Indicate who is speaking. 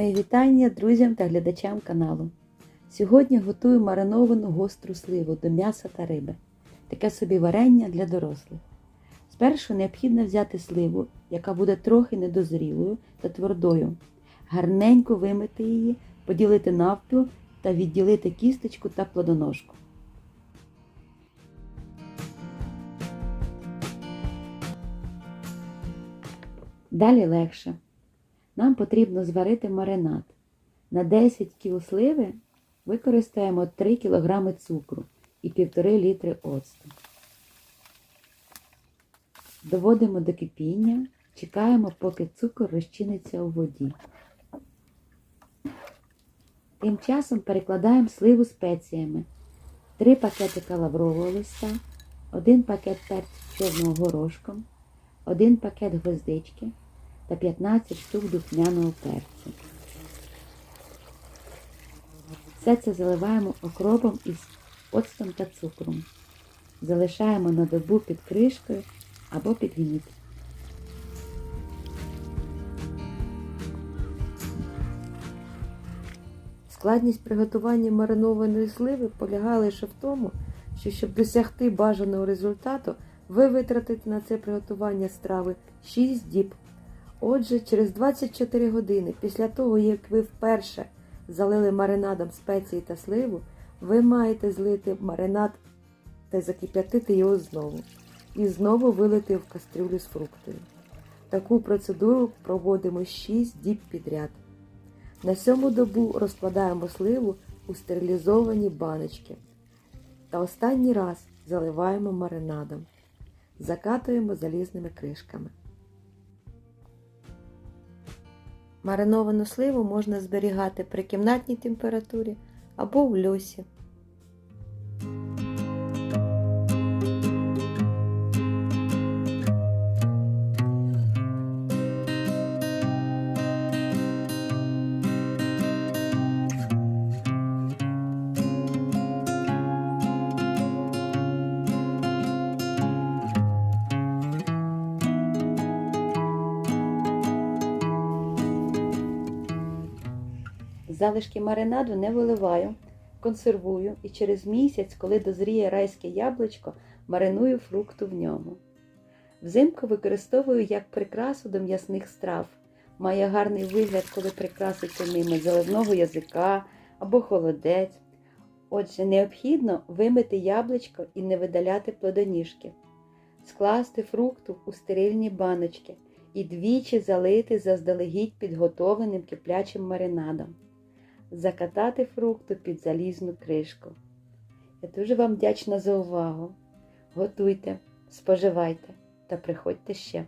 Speaker 1: Мої вітання друзям та глядачам каналу. Сьогодні готую мариновану гостру сливу до м'яса та риби. Таке собі варення для дорослих. Спершу необхідно взяти сливу, яка буде трохи недозрілою та твердою. Гарненько вимити її, поділити навпіл та відділити кісточку та плодоножку. Далі легше. Нам потрібно зварити маринад. На 10 кг сливи використаємо 3 кг цукру і 1,5 літри оцту. Доводимо до кипіння, чекаємо, поки цукор розчиниться у воді. Тим часом перекладаємо сливу спеціями. 3 пакетика лаврового листа, 1 пакет перцю чорного горошком, 1 пакет гвоздички та 15 штук духмяного перцю. Все це заливаємо окропом із оцтом та цукром. Залишаємо на добу під кришкою або під гніт.
Speaker 2: Складність приготування маринованої сливи полягає лише в тому, що щоб досягти бажаного результату, ви витратите на це приготування страви 6 діб. Отже, через 24 години після того, як ви вперше залили маринадом спеції та сливу, ви маєте злити маринад та закип'ятити його знову. І знову вилити в кастрюлю з фруктами. Таку процедуру проводимо 6 діб підряд. На сьому добу розкладаємо сливу у стерилізовані баночки. Та останній раз заливаємо маринадом. Закатуємо залізними кришками. Мариновану сливу можна зберігати при кімнатній температурі або в льосі.
Speaker 1: Залишки маринаду не виливаю, консервую і через місяць, коли дозріє райське яблучко, мариную фрукту в ньому. Взимку використовую як прикрасу до м'ясних страв. Має гарний вигляд, коли прикраситься ними заливного язика або холодець. Отже, необхідно вимити яблучко і не видаляти плодоніжки, скласти фрукту у стерильні баночки і двічі залити заздалегідь підготовленим киплячим маринадом закатати фрукти під залізну кришку. Я дуже вам вдячна за увагу. Готуйте, споживайте та приходьте ще.